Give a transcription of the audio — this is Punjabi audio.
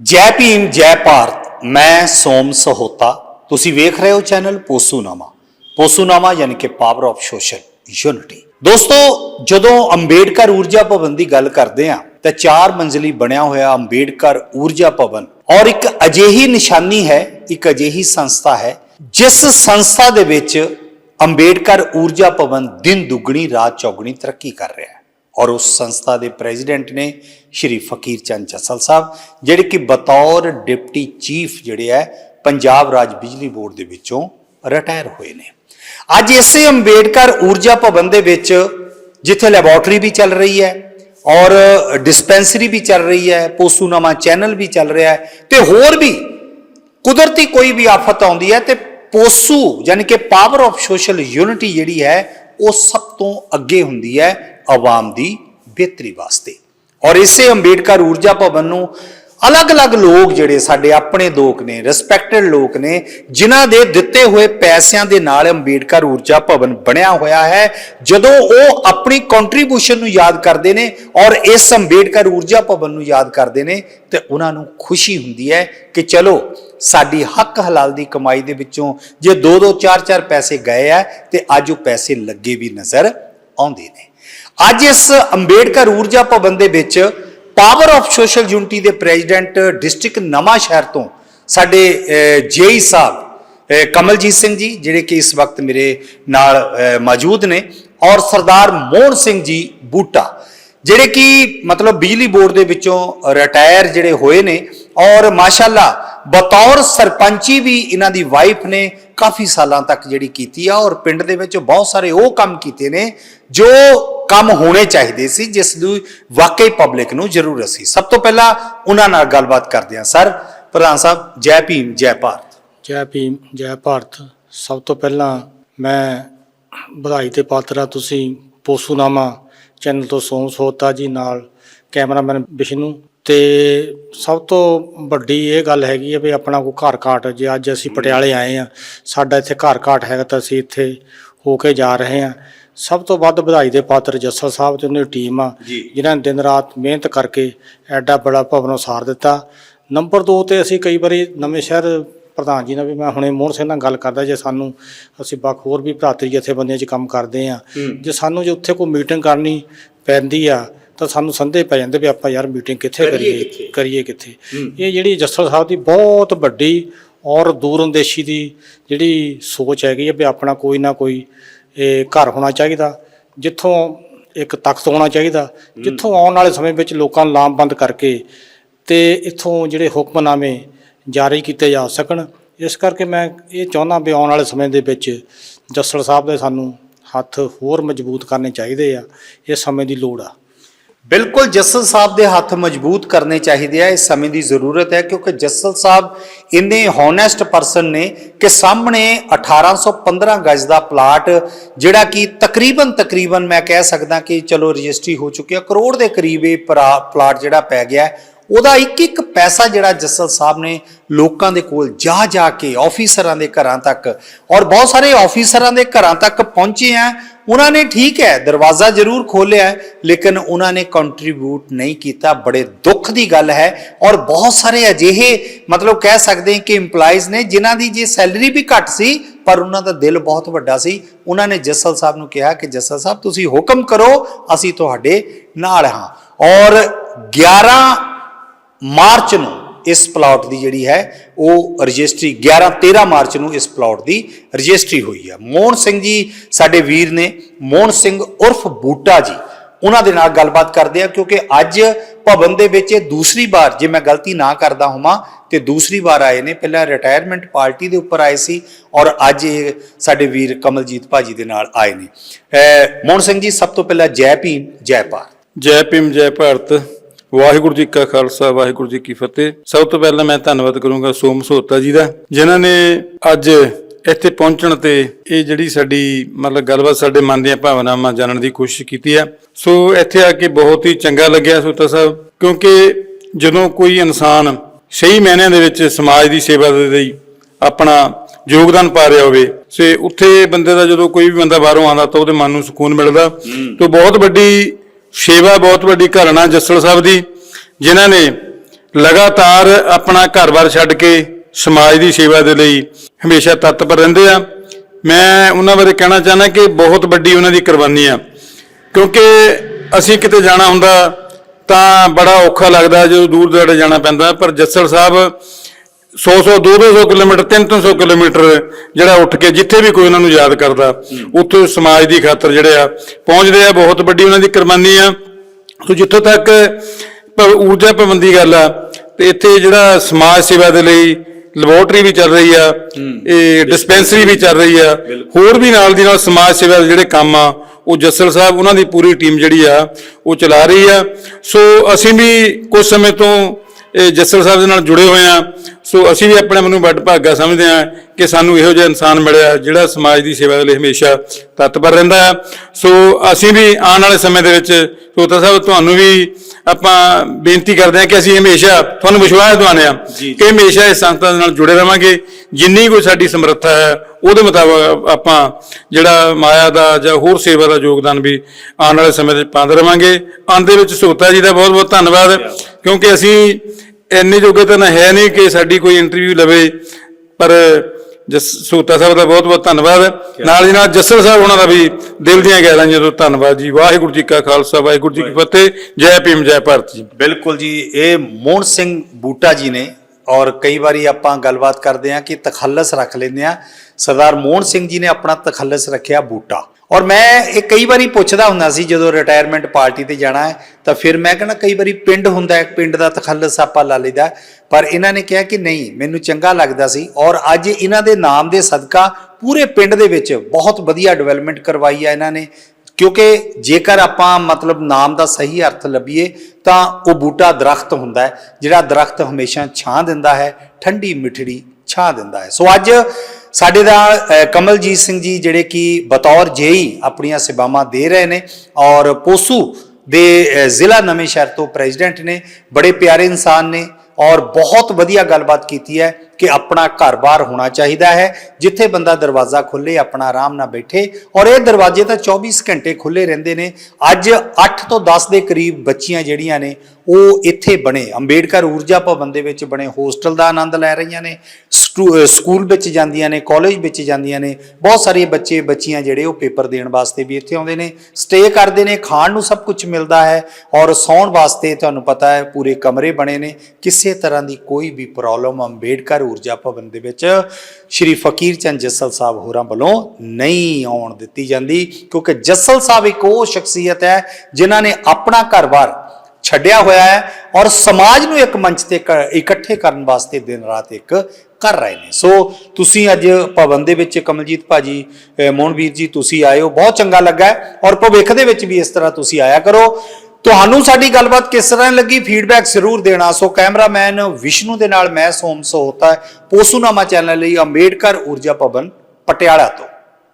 ਜੈ ਭੀਮ, ਜੈ ਭਾਰਤ, ਮੈਂ ਸੋਮ ਸਹੋਤਾ। ਤੁਸੀਂ ਵੇਖ ਰਹੇ ਹੋ ਚੈਨਲ ਪੋਸੂਨਾਮਾ। ਪੋਸੂਨਾਮਾ ਯਾਨੀ ਕਿ ਪਾਵਰ ਆਫ ਸੋਸ਼ਲ ਯੂਨਿਟੀ ਦੋਸਤੋ, ਜਦੋਂ ਅੰਬੇਡਕਰ ਊਰਜਾ ਭਵਨ ਦੀ ਗੱਲ ਕਰਦੇ ਆ ਤਾਂ ਚਾਰ ਮੰਜ਼ਲੀ ਬਣਿਆ ਹੋਇਆ ਅੰਬੇਡਕਰ ਊਰਜਾ ਭਵਨ। ਔਰ ਇੱਕ ਅਜਿਹੀ ਨਿਸ਼ਾਨੀ ਹੈ, ਇੱਕ ਅਜਿਹੀ ਸੰਸਥਾ ਹੈ, ਜਿਸ ਸੰਸਥਾ ਦੇ ਵਿੱਚ ਅੰਬੇਡਕਰ ਊਰਜਾ ਭਵਨ ਦਿਨ ਦੁੱਗਣੀ, ਰਾਤ ਚੌਗਣੀ ਤਰੱਕੀ ਕਰ ਰਿਹਾ ਹੈ। ਔਰ ਉਸ ਸੰਸਥਾ ਦੇ ਪ੍ਰੈਜ਼ੀਡੈਂਟ ਨੇ ਸ਼੍ਰੀ ਫਕੀਰ ਚੰਦ ਜੱਸਲ ਸਾਹਿਬ, ਜਿਹੜੇ ਕਿ ਬਤੌਰ ਡਿਪਟੀ ਚੀਫ ਜਿਹੜੇ ਹੈ, ਪੰਜਾਬ ਰਾਜ ਬਿਜਲੀ ਬੋਰਡ ਦੇ ਵਿੱਚੋਂ ਰਿਟਾਇਰ ਹੋਏ ਨੇ। ਅੱਜ ਇਸੇ ਅੰਬੇਡਕਰ ਊਰਜਾ ਭਵਨ ਦੇ ਵਿੱਚ ਜਿੱਥੇ ਲੈਬੋਰਟਰੀ ਵੀ ਚੱਲ ਰਹੀ ਹੈ ਔਰ ਡਿਸਪੈਂਸਰੀ ਵੀ ਚੱਲ ਰਹੀ ਹੈ, ਪੋਸੂਨਾਮਾ ਚੈਨਲ ਵੀ ਚੱਲ ਰਿਹਾ ਹੈ ਤੇ ਹੋਰ ਵੀ ਕੁਦਰਤੀ ਕੋਈ ਵੀ ਆਫਤ ਆਉਂਦੀ ਹੈ ਤੇ ਪੋਸੂ ਯਾਨੀ ਕਿ ਪਾਵਰ ਆਫ ਸੋਸ਼ਲ ਯੂਨਿਟੀ ਜਿਹੜੀ ਹੈ ਉਹ ਸਭ ਤੋਂ ਅੱਗੇ ਹੁੰਦੀ ਹੈ ਆਵਾਮ ਦੀ ਬਿਹਤਰੀ ਵਾਸਤੇ। ਔਰ ਇਸੇ ਅੰਬੇਡਕਰ ਊਰਜਾ ਭਵਨ ਨੂੰ ਅਲੱਗ-ਅਲੱਗ ਲੋਕ ਜਿਹੜੇ ਸਾਡੇ ਆਪਣੇ ਲੋਕ ਨੇ ਰਿਸਪੈਕਟਡ ਲੋਕ ਨੇ, ਜਿਨ੍ਹਾਂ ਦੇ ਦਿੱਤੇ ਹੋਏ ਪੈਸਿਆਂ ਦੇ ਨਾਲ ਅੰਬੇਡਕਰ ਊਰਜਾ ਭਵਨ ਬਣਿਆ ਹੋਇਆ ਹੈ, ਜਦੋਂ ਉਹ ਆਪਣੀ ਕੰਟਰੀਬਿਊਸ਼ਨ ਨੂੰ ਯਾਦ ਕਰਦੇ ਨੇ ਔਰ ਇਸ ਅੰਬੇਡਕਰ ਊਰਜਾ ਭਵਨ ਨੂੰ ਯਾਦ ਕਰਦੇ ਨੇ, ਤੇ ਉਹਨਾਂ ਨੂੰ ਖੁਸ਼ੀ ਹੁੰਦੀ ਹੈ ਕਿ ਚਲੋ, ਸਾਡੀ ਹੱਕ ਹਲਾਲ ਦੀ ਕਮਾਈ ਦੇ ਵਿੱਚੋਂ ਜੇ 2-2 4-4 ਪੈਸੇ ਗਏ ਆ, ਤੇ ਅੱਜ ਉਹ ਪੈਸੇ ਲੱਗੇ ਵੀ ਨਜ਼ਰ ਆਉਂਦੇ ਨੇ। ਅੱਜ ਇਸ ਅੰਬੇਡਕਰ ਊਰਜਾ ਭਵਨ ਦੇ ਵਿੱਚ ਪਾਵਰ ਆਫ ਸੋਸ਼ਲ ਯੂਨਿਟੀ ਦੇ ਪ੍ਰੈਜ਼ੀਡੈਂਟ ਡਿਸਟ੍ਰਿਕਟ ਨਵਾਂ ਸ਼ਹਿਰ ਤੋਂ ਸਾਡੇ ਜੇਈ ਸਾਹਿਬ ਕਮਲਜੀਤ ਸਿੰਘ ਜੀ, ਜਿਹੜੇ ਕਿ ਇਸ ਵਕਤ ਮੇਰੇ ਨਾਲ ਮੌਜੂਦ ਨੇ ਔਰ ਸਰਦਾਰ ਮੋਹਨ ਸਿੰਘ ਜੀ ਬੂਟਾ। ਜਿਹੜੇ ਕਿ ਮਤਲਬ ਬਿਜਲੀ ਬੋਰਡ ਦੇ ਵਿੱਚੋਂ ਰਿਟਾਇਰ ਜਿਹੜੇ ਹੋਏ ਨੇ ਔਰ ਮਾਸ਼ਾਅੱਲਾ ਬਤੌਰ ਸਰਪੰਚੀ ਵੀ ਇਹਨਾਂ ਦੀ ਵਾਈਫ ਨੇ ਕਾਫੀ ਸਾਲਾਂ ਤੱਕ ਜਿਹੜੀ ਕੀਤੀ ਆ ਔਰ ਪਿੰਡ ਦੇ ਵਿੱਚ ਬਹੁਤ ਸਾਰੇ ਉਹ ਕੰਮ ਕੀਤੇ ਨੇ ਜੋ ਕੰਮ ਹੋਣੇ ਚਾਹੀਦੇ ਸੀ, ਜਿਸ ਦੀ ਵਾਕਈ ਪਬਲਿਕ ਨੂੰ ਜ਼ਰੂਰਤ ਸੀ। ਸਭ ਤੋਂ ਪਹਿਲਾਂ ਉਹਨਾਂ ਨਾਲ ਗੱਲਬਾਤ ਕਰਦੇ ਹਾਂ। ਸਰ, ਪ੍ਰਧਾਨ ਸਾਹਿਬ, ਜੈ ਭੀਮ, ਜੈ ਭਾਰਤ। ਜੈ ਭੀਮ, ਜੈ ਭਾਰਤ। ਸਭ ਤੋਂ ਪਹਿਲਾਂ ਮੈਂ ਵਧਾਈ ਤੇ ਪਾਤਰ ਹਾਂ ਤੁਸੀਂ ਪੋਸੂਨਾਮਾ ਚੈਨਲ ਤੋਂ ਸੋਮ ਸੋਤਾ ਜੀ ਨਾਲ ਕੈਮਰਾਮੈਨ ਵਿਸ਼ਨੂੰ ਤੇ ਸਭ ਤੋਂ ਵੱਡੀ ਇਹ ਗੱਲ ਹੈਗੀ ਹੈ ਵੀ ਆਪਣਾ ਕੋਈ ਘਰ ਘਾਟ ਜੇ ਅੱਜ ਅਸੀਂ ਪਟਿਆਲੇ ਆਏ ਆ ਸਾਡਾ ਇੱਥੇ ਘਰ ਘਾਟ ਹੈਗਾ ਤਾਂ ਅਸੀਂ ਇੱਥੇ ਹੋ ਕੇ ਜਾ ਰਹੇ ਆ। ਸਭ ਤੋਂ ਵੱਧ ਵਧਾਈ ਦੇ ਪਾਤਰ ਜੱਸਲ ਸਾਹਿਬ ਤੇ ਉਹਨਾਂ ਦੀ ਟੀਮ ਆ। ਜਿਨ੍ਹਾਂ ਨੇ ਦਿਨ ਰਾਤ ਮਿਹਨਤ ਕਰਕੇ ਐਡਾ ਬੜਾ ਭਵਨ ਉਸਾਰ ਦਿੱਤਾ। ਨੰਬਰ 2 ਤੇ ਅਸੀਂ ਕਈ ਵਾਰੀ ਨਵੇਂ ਸ਼ਹਿਰ ਪ੍ਰਧਾਨ ਜੀ ਨਾਲ ਵੀ ਮੈਂ ਹੁਣੇ ਮੋਹਨ ਸਿੰਘ ਨਾਲ ਗੱਲ ਕਰਦਾ ਜੇ ਸਾਨੂੰ ਅਸੀਂ ਬਾਕ ਹੋਰ ਵੀ ਭਰਾਤਰੀ ਜਥੇਬੰਦੀਆਂ 'ਚ ਕੰਮ ਕਰਦੇ ਆ ਜੇ ਸਾਨੂੰ ਜੇ ਉੱਥੇ ਕੋਈ ਮੀਟਿੰਗ ਕਰਨੀ ਪੈਂਦੀ ਆ ਤਾਂ ਸਾਨੂੰ ਸੰਦੇ ਪੈ ਜਾਂਦੇ ਵੀ ਆਪਾਂ ਯਾਰ ਮੀਟਿੰਗ ਕਿੱਥੇ ਕਰੀਏ ਕਰੀਏ? ਕਿੱਥੇ? ਇਹ ਜਿਹੜੀ ਜੱਸਲ ਸਾਹਿਬ ਦੀ ਬਹੁਤ ਵੱਡੀ ਔਰ ਦੂਰਅੰਦੇਸ਼ੀ ਦੀ ਜਿਹੜੀ ਸੋਚ ਹੈਗੀ ਹੈ ਵੀ ਆਪਣਾ ਕੋਈ ਨਾ ਕੋਈ ਇਹ ਘਰ ਹੋਣਾ ਚਾਹੀਦਾ ਜਿੱਥੋਂ ਇੱਕ ਤਖਤ ਹੋਣਾ ਚਾਹੀਦਾ ਜਿੱਥੋਂ ਆਉਣ ਵਾਲੇ ਸਮੇਂ ਵਿੱਚ ਲੋਕਾਂ ਨੂੰ ਲਾਮਬੰਦ ਕਰਕੇ ਤੇ ਇੱਥੋਂ ਜਿਹੜੇ ਹੁਕਮਨਾਮੇ ਜਾਰੀ ਕੀਤੇ ਜਾ ਸਕਣ। ਇਸ ਕਰਕੇ ਮੈਂ ਇਹ ਚਾਹੁੰਦਾ ਵੀ ਆਉਣ ਵਾਲੇ ਸਮੇਂ ਦੇ ਵਿੱਚ ਜੱਸਲ ਸਾਹਿਬ ਦੇ ਸਾਨੂੰ ਹੱਥ ਹੋਰ ਮਜ਼ਬੂਤ ਕਰਨੇ ਚਾਹੀਦੇ ਆ। ਇਹ ਸਮੇਂ ਦੀ ਲੋੜ ਆ। ਬਿਲਕੁਲ ਜੱਸਲ ਸਾਹਿਬ ਦੇ ਹੱਥ ਮਜ਼ਬੂਤ ਕਰਨੇ ਚਾਹੀਦੇ ਆ। ਇਸ ਸਮੇਂ ਦੀ ਜ਼ਰੂਰਤ ਹੈ ਕਿਉਂਕਿ ਜੱਸਲ ਸਾਹਿਬ ਇੰਨੇ ਹੌਨੈਸਟ ਪਰਸਨ ਨੇ ਕਿ ਸਾਹਮਣੇ 1815 ਗਜ ਦਾ ਪਲਾਟ ਜਿਹੜਾ ਕਿ ਤਕਰੀਬਨ ਤਕਰੀਬਨ ਮੈਂ ਕਹਿ ਸਕਦਾ ਕਿ ਚਲੋ ਰਜਿਸਟਰੀ ਹੋ ਚੁੱਕੀ ਹੈ ਕਰੋੜ ਦੇ ਕਰੀਬ ਇਹ ਪਰਾ- ਪਲਾਟ ਜਿਹੜਾ ਪੈ ਗਿਆ ਉਹਦਾ ਇੱਕ ਇੱਕ ਪੈਸਾ ਜਿਹੜਾ ਜੱਸਲ ਸਾਹਿਬ ਨੇ ਲੋਕਾਂ ਦੇ ਕੋਲ ਜਾ ਜਾ ਕੇ ਆਫੀਸਰਾਂ ਦੇ ਘਰਾਂ ਤੱਕ ਔਰ ਬਹੁਤ ਸਾਰੇ ਆਫੀਸਰਾਂ ਦੇ ਘਰਾਂ ਤੱਕ ਪਹੁੰਚੇ ਆ। ਉਹਨਾਂ ਨੇ ਠੀਕ ਹੈ, ਦਰਵਾਜ਼ਾ ਜ਼ਰੂਰ ਖੋਲ੍ਹਿਆ ਲੇਕਿਨ ਉਹਨਾਂ ਨੇ ਕੰਟਰੀਬਿਊਟ ਨਹੀਂ ਕੀਤਾ। ਬੜੇ ਦੁੱਖ ਦੀ ਗੱਲ ਹੈ ਔਰ ਬਹੁਤ ਸਾਰੇ ਅਜਿਹੇ ਮਤਲਬ ਕਹਿ ਸਕਦੇ ਕਿ EMPLOYEES ਨੇ ਜਿਨ੍ਹਾਂ ਦੀ ਜੇ ਸੈਲਰੀ ਵੀ ਘੱਟ ਸੀ, ਪਰ ਉਹਨਾਂ ਦਾ ਦਿਲ ਬਹੁਤ ਵੱਡਾ ਸੀ। ਉਹਨਾਂ ਨੇ ਜੱਸਲ ਸਾਹਿਬ ਨੂੰ ਕਿਹਾ ਕਿ ਜੱਸਲ ਸਾਹਿਬ, ਤੁਸੀਂ ਹੁਕਮ ਕਰੋ, ਅਸੀਂ ਤੁਹਾਡੇ ਨਾਲ ਹਾਂ। ਔਰ 11 ਮਾਰਚ ਨੂੰ ਇਸ ਪਲਾਟ ਦੀ ਜਿਹੜੀ ਹੈ, ਉਹ ਰਜਿਸਟਰੀ 11 13 ਮਾਰਚ ਨੂੰ ਇਸ ਪਲਾਟ ਦੀ ਰਜਿਸਟਰੀ ਹੋਈ ਹੈ ਮੋਹਨ ਸਿੰਘ ਜੀ ਸਾਡੇ ਵੀਰ ਨੇ, ਮੋਹਨ ਸਿੰਘ ਉਰਫ ਬੂਟਾ ਜੀ, ਉਹਨਾਂ ਦੇ ਨਾਲ ਗੱਲਬਾਤ ਕਰਦੇ ਆ, ਕਿਉਂਕਿ ਅੱਜ ਭਵਨ ਦੇ ਵਿੱਚ ਦੂਸਰੀ ਵਾਰ, ਜੇ ਮੈਂ ਗਲਤੀ ਨਾ ਕਰਦਾ ਹੋਵਾਂ, ਤੇ ਦੂਸਰੀ ਵਾਰ ਆਏ ਨੇ। ਪਹਿਲਾਂ ਰਿਟਾਇਰਮੈਂਟ ਪਾਰਟੀ ਦੇ ਉੱਪਰ ਆਏ ਸੀ ਔਰ ਅੱਜ ਇਹ ਸਾਡੇ ਵੀਰ ਕਮਲਜੀਤ ਭਾਜੀ ਦੇ ਨਾਲ ਆਏ ਨੇ। ਮੋਹਨ ਸਿੰਘ ਜੀ, ਸਭ ਤੋਂ ਪਹਿਲਾਂ ਜੈ ਭੀਮ, ਜੈ ਭਾਰਤ। ਜੈ ਭੀਮ, ਜੈ ਭਾਰਤ। ਵਾਹਿਗੁਰੂ ਜੀ ਕਾ ਖਾਲਸਾ ਵਾਹਿਗੁਰੂ ਜੀ ਕੀ ਫਤਿਹ। ਸਭ ਤੋਂ ਪਹਿਲਾਂ ਮੈਂ ਧੰਨਵਾਦ ਕਰੂੰਗਾ ਸੋਮ ਸੋਤਾ ਜੀ ਦਾ ਜਿਨ੍ਹਾਂ ਨੇ ਅੱਜ ਇੱਥੇ ਪਹੁੰਚਣ ਤੇ ਇਹ ਜਿਹੜੀ ਸਾਡੀ ਮਤਲਬ ਗੱਲਬਾਤ ਸਾਡੇ ਮਨ ਦੀਆਂ ਭਾਵਨਾਵਾਂ ਜਾਣਨ ਦੀ ਕੋਸ਼ਿਸ਼ ਕੀਤੀ ਹੈ ਸੋ ਇੱਥੇ ਆ ਕੇ ਬਹੁਤ ਹੀ ਚੰਗਾ ਲੱਗਿਆ ਸੋਤਾ ਸਾਹਿਬ ਕਿਉਂਕਿ ਜਦੋਂ ਕੋਈ ਇਨਸਾਨ ਸਹੀ ਮਾਇਨਿਆਂ ਦੇ ਵਿੱਚ ਸਮਾਜ ਦੀ ਸੇਵਾ ਦੇ ਲਈ ਆਪਣਾ ਯੋਗਦਾਨ ਪਾ ਰਿਹਾ ਹੋਵੇ ਸੇ ਉੱਥੇ ਬੰਦੇ ਦਾ ਜਦੋਂ ਕੋਈ ਵੀ ਬੰਦਾ ਬਾਹਰੋਂ ਆਉਂਦਾ ਤਾਂ ਉਹਦੇ ਮਨ ਨੂੰ ਸਕੂਨ ਮਿਲਦਾ। ਤੋਂ ਬਹੁਤ ਵੱਡੀ ਸੇਵਾ ਬਹੁਤ ਵੱਡੀ ਘਰਣਾ ਜੱਸਲ ਸਾਹਿਬ ਦੀ, ਜਿਨ੍ਹਾਂ ਨੇ ਲਗਾਤਾਰ ਆਪਣਾ ਘਰ-ਬਾਰ ਛੱਡ ਕੇ ਸਮਾਜ ਦੀ ਸੇਵਾ ਦੇ ਲਈ ਹਮੇਸ਼ਾ ਤਤਪਰ ਰਹਿੰਦੇ ਆ। ਮੈਂ ਉਹਨਾਂ ਬਾਰੇ ਕਹਿਣਾ ਚਾਹੁੰਦਾ ਕਿ ਬਹੁਤ ਵੱਡੀ ਉਹਨਾਂ ਦੀ ਕੁਰਬਾਨੀ ਆ। ਕਿਉਂਕਿ ਅਸੀਂ ਕਿਤੇ ਜਾਣਾ ਹੁੰਦਾ ਤਾਂ ਬੜਾ ਔਖਾ ਲੱਗਦਾ ਜਦੋਂ ਦੂਰ ਦਰਾਡੇ ਜਾਣਾ ਪੈਂਦਾ, ਪਰ ਜੱਸਲ ਸਾਹਿਬ 100 100 200 ਕਿਲੋਮੀਟਰ 300 ਕਿਲੋਮੀਟਰ ਜਿਹੜਾ ਉੱਠ ਕੇ ਜਿੱਥੇ ਵੀ ਕੋਈ ਉਹਨਾਂ ਨੂੰ ਯਾਦ ਕਰਦਾ ਉੱਥੇ ਸਮਾਜ ਦੀ ਖਾਤਰ ਜਿਹੜੇ ਆ ਪਹੁੰਚਦੇ ਆ ਬਹੁਤ ਵੱਡੀ ਉਹਨਾਂ ਦੀ ਕੁਰਬਾਨੀ ਆ। ਸੋ ਜਿੱਥੋਂ ਤੱਕ ਊਰਜਾ ਪਾਬੰਦੀ ਗੱਲ ਆ ਤੇ ਇੱਥੇ ਜਿਹੜਾ ਸਮਾਜ ਸੇਵਾ ਦੇ ਲਈ ਲੈਬੋਰਟਰੀ ਵੀ ਚੱਲ ਰਹੀ ਆ ਇਹ ਡਿਸਪੈਂਸਰੀ ਵੀ ਚੱਲ ਰਹੀ ਆ। ਹੋਰ ਵੀ ਨਾਲ ਦੀ ਨਾਲ ਸਮਾਜ ਸੇਵਾ ਦੇ ਜਿਹੜੇ ਕੰਮ ਆ ਉਹ ਜੱਸਲ ਸਾਹਿਬ ਉਹਨਾਂ ਦੀ ਪੂਰੀ ਟੀਮ ਜਿਹੜੀ ਆ ਉਹ ਚਲਾ ਰਹੀ ਆ। ਸੋ ਅਸੀਂ ਵੀ ਕੁਝ ਸਮੇਂ ਤੋਂ ਜੱਸਲ ਸਾਹਿਬ ਦੇ ਨਾਲ ਜੁੜੇ ਹੋਏ ਆ। ਸੋ ਅਸੀਂ ਵੀ ਆਪਣੇ ਮਨ ਨੂੰ ਵੱਡ ਭਾਗਾ ਸਮਝਦੇ ਆ ਕਿ ਸਾਨੂੰ ਇਹੋ ਜਿਹਾ ਇਨਸਾਨ ਮਿਲਿਆ ਜਿਹੜਾ ਸਮਾਜ ਦੀ ਸੇਵਾ ਦੇ ਲਈ ਹਮੇਸ਼ਾ ਤਤਪਰ ਰਹਿੰਦਾ ਹੈ ਸੋ ਅਸੀਂ ਵੀ ਆਉਣ ਵਾਲੇ ਸਮੇਂ ਦੇ ਵਿੱਚ ਸੋਤਾ ਸਾਹਿਬ ਤੁਹਾਨੂੰ ਵੀ ਆਪਾਂ ਬੇਨਤੀ ਕਰਦੇ ਹਾਂ ਕਿ ਅਸੀਂ ਹਮੇਸ਼ਾ ਤੁਹਾਨੂੰ ਵਿਸ਼ਵਾਸ ਦਿਵਾਉਂਦੇ ਆ ਕਿ ਹਮੇਸ਼ਾ ਇਸ ਸੰਸਥਾ ਦੇ ਨਾਲ ਜੁੜੇ ਰਵਾਂਗੇ। ਜਿੰਨੀ ਕੋਈ ਸਾਡੀ ਸਮਰੱਥਾ ਹੈ ਉਹਦੇ ਮੁਤਾਬਕ ਆਪਾਂ ਜਿਹੜਾ ਮਾਇਆ ਦਾ ਜਾਂ ਹੋਰ ਸੇਵਾ ਦਾ ਯੋਗਦਾਨ ਵੀ ਆਉਣ ਵਾਲੇ ਸਮੇਂ ਦੇ ਵਿੱਚ ਪਾਉਂਦੇ ਰਵਾਂਗੇ। ਅੰਤ ਦੇ ਵਿੱਚ ਸੋਤਾ ਜੀ ਦਾ ਬਹੁਤ ਬਹੁਤ ਧੰਨਵਾਦ ਕਿਉਂਕਿ ਅਸੀਂ ਇੰਨੇ ਜੋਗੇ ਤਾਂ ਹੈ ਨਹੀਂ ਕਿ ਸਾਡੀ ਕੋਈ ਇੰਟਰਵਿਊ ਲਵੇ। ਪਰ ਜਸ ਸੂਤਾ ਸਾਹਿਬ ਦਾ ਬਹੁਤ ਬਹੁਤ ਧੰਨਵਾਦ ਨਾਲ ਦੀ ਨਾਲ ਜੱਸਲ ਸਾਹਿਬ ਉਹਨਾਂ ਦਾ ਵੀ ਦਿਲ ਦੀਆਂ ਗਹਿਰਾਈਆਂ ਤੋਂ ਧੰਨਵਾਦ ਜੀ। ਵਾਹਿਗੁਰੂ ਜੀ ਕਾ ਖਾਲਸਾ ਵਾਹਿਗੁਰੂ ਜੀ ਕੀ ਫਤਿਹ। ਜੈ ਭੀਮ ਜੈ ਭਾਰਤ ਜੀ। ਬਿਲਕੁਲ ਜੀ ਇਹ ਮੋਹਨ ਸਿੰਘ ਬੂਟਾ ਜੀ ਨੇ ਔਰ ਕਈ ਵਾਰੀ ਆਪਾਂ ਗੱਲਬਾਤ ਕਰਦੇ ਹਾਂ ਕਿ ਤਖੱਲਸ ਰੱਖ ਲੈਂਦੇ ਆ ਸਰਦਾਰ ਮੋਹਨ ਸਿੰਘ ਜੀ ਨੇ ਆਪਣਾ ਤਖੱਲਸ ਰੱਖਿਆ ਬੂਟਾ। ਔਰ ਮੈਂ ਇਹ ਕਈ ਵਾਰੀ ਪੁੱਛਦਾ ਹੁੰਦਾ ਸੀ, ਜਦੋਂ ਰਿਟਾਇਰਮੈਂਟ ਪਾਰਟੀ ਤੇ ਜਾਣਾ ਹੈ, ਤਾਂ ਫਿਰ ਮੈਂ ਕਹਿੰਦਾ ਕਈ ਵਾਰੀ ਪਿੰਡ ਹੁੰਦਾ ਹੈ, ਪਿੰਡ ਦਾ ਤਖੱਲਸ ਆਪਾਂ ਲਾ ਲਈਦਾ ਪਰ ਇਹਨਾਂ ਨੇ ਕਿਹਾ ਕਿ ਨਹੀਂ, ਮੈਨੂੰ ਚੰਗਾ ਲੱਗਦਾ ਸੀ। ਔਰ ਅੱਜ ਇਹਨਾਂ ਦੇ ਨਾਮ ਦੇ ਸਦਕਾ ਪੂਰੇ ਪਿੰਡ ਦੇ ਵਿੱਚ ਬਹੁਤ ਵਧੀਆ ਡਿਵੈਲਪਮੈਂਟ ਕਰਵਾਈ ਆ ਇਹਨਾਂ ਨੇ। ਕਿਉਂਕਿ ਜੇਕਰ ਆਪਾਂ ਮਤਲਬ ਨਾਮ ਦਾ ਸਹੀ ਅਰਥ ਲੱਭੀਏ, ਤਾਂ ਉਹ ਬੂਟਾ ਦਰਖਤ ਹੁੰਦਾ ਹੈ, ਜਿਹੜਾ ਦਰਖਤ ਹਮੇਸ਼ਾ ਛਾਂ ਦਿੰਦਾ ਹੈ, ਠੰਡੀ ਮਿੱਠੜੀ ਛਾਂ ਦਿੰਦਾ ਹੈ। ਸੋ ਅੱਜ ਸਾਡੇ ਦਾ ਕਮਲਜੀਤ ਸਿੰਘ ਜੀ ਜਿਹੜੇ ਕਿ ਬਤੌਰ ਜੇਈ ਆਪਣੀਆਂ ਸੇਵਾਵਾਂ ਦੇ ਰਹੇ ਨੇ ਔਰ ਪੋਸੂ ਦੇ ਜ਼ਿਲ੍ਹਾ ਨਵੇਂ ਸ਼ਹਿਰ ਤੋਂ ਪ੍ਰੈਜ਼ੀਡੈਂਟ ਨੇ, ਬੜੇ ਪਿਆਰੇ ਇਨਸਾਨ ਨੇ ਔਰ ਬਹੁਤ ਵਧੀਆ ਗੱਲਬਾਤ ਕੀਤੀ ਹੈ ਕਿ ਆਪਣਾ ਘਰ-ਬਾਰ ਹੋਣਾ ਚਾਹੀਦਾ ਹੈ, ਜਿੱਥੇ ਬੰਦਾ ਦਰਵਾਜ਼ਾ ਖੋਲੇ, ਆਪਣਾ ਆਰਾਮ ਨਾਲ ਬੈਠੇ ਔਰ ਇਹ ਦਰਵਾਜ਼ੇ ਤਾਂ 24 ਘੰਟੇ ਖੁੱਲੇ ਰਹਿੰਦੇ ਨੇ। ਅੱਜ 8 ਤੋਂ 10 ਦੇ ਕਰੀਬ ਬੱਚੀਆਂ ਜਿਹੜੀਆਂ ਨੇ, ਉਹ ਇੱਥੇ ਬਣੇ। ਅੰਬੇਡਕਰ ਊਰਜਾ ਭਵਨ ਦੇ ਵਿੱਚ ਬਣੇ। ਹੋਸਟਲ ਦਾ ਆਨੰਦ ਲੈ ਰਹੀਆਂ ਨੇ। ਸਕੂਲ ਵਿੱਚ ਜਾਂਦੀਆਂ ਨੇ ਕਾਲਜ ਵਿੱਚ ਜਾਂਦੀਆਂ ਨੇ, ਬਹੁਤ ਸਾਰੇ ਬੱਚੇ, ਬੱਚੀਆਂ ਜਿਹੜੇ ਉਹ ਪੇਪਰ ਦੇਣ ਵਾਸਤੇ ਵੀ ਇੱਥੇ ਆਉਂਦੇ ਨੇ ਸਟੇ ਕਰਦੇ ਨੇ, ਖਾਣ ਨੂੰ ਸਭ ਕੁਝ ਮਿਲਦਾ ਹੈ ਔਰ ਸੌਣ ਵਾਸਤੇ ਤੁਹਾਨੂੰ ਪਤਾ ਹੈ ਪੂਰੇ ਕਮਰੇ ਬਣੇ ਨੇ, ਕਿਸੇ ਤਰ੍ਹਾਂ ਦੀ ਕੋਈ ਵੀ ਪ੍ਰੋਬਲਮ ਅੰਬੇਡਕਰ ਊਰਜਾ ਭਵਨ ਦੇ ਵਿੱਚ ਸ਼੍ਰੀ ਫਕੀਰ ਚੰਦ ਜੱਸਲ ਸਾਹਿਬ ਹੋਰਾਂ ਵੱਲੋਂ ਨਹੀਂ ਆਉਣ ਦਿੱਤੀ ਜਾਂਦੀ, ਕਿਉਂਕਿ ਜੱਸਲ ਸਾਹਿਬ ਇੱਕ ਉਹ ਸ਼ਖਸੀਅਤ ਹੈ ਜਿਨ੍ਹਾਂ ਨੇ ਆਪਣਾ ਘਰ-ਬਾਰ ਛੱਡਿਆ ਹੋਇਆ ਹੈ ਔਰ ਸਮਾਜ ਨੂੰ ਇੱਕ ਮੰਚ ਤੇ ਕ- ਇਕੱਠੇ ਕਰਨ ਵਾਸਤੇ ਦਿਨ ਰਾਤ ਇੱਕ ਕਰ ਰਹੇ ਨੇ। ਸੋ ਤੁਸੀਂ ਅੱਜ ਭਵਨ ਦੇ ਵਿੱਚ ਕਮਲਜੀਤ ਭਾਜੀ ਅਹ ਮੋਹਨਵੀਰ ਜੀ, ਤੁਸੀਂ ਆਏ ਹੋ। ਬਹੁਤ ਚੰਗਾ ਲੱਗਾ ਔਰ ਭਵਿੱਖ ਦੇ ਵਿੱਚ ਵੀ ਇਸ ਤਰ੍ਹਾਂ ਤੁਸੀਂ ਆਇਆ ਕਰੋ। ਤੁਹਾਨੂੰ ਸਾਡੀ ਗੱਲਬਾਤ ਕਿਸ ਤਰ੍ਹਾਂ ਲੱਗੀ? ਫੀਡਬੈਕ ਜ਼ਰੂਰ ਦੇਣਾ। ਸੋ ਕੈਮਰਾਮੈਨ ਵਿਸ਼ਨੂੰ ਦੇ ਨਾਲ ਮੈਂ ਸੋਮ ਸੋਹਤਾ। ਪੋਸੂਨਾਮਾ ਚੈਨਲ ਲਈ ਅੰਬੇਡਕਰ ਊਰਜਾ ਭਵਨ ਪਟਿਆਲਾ ਤੋਂ।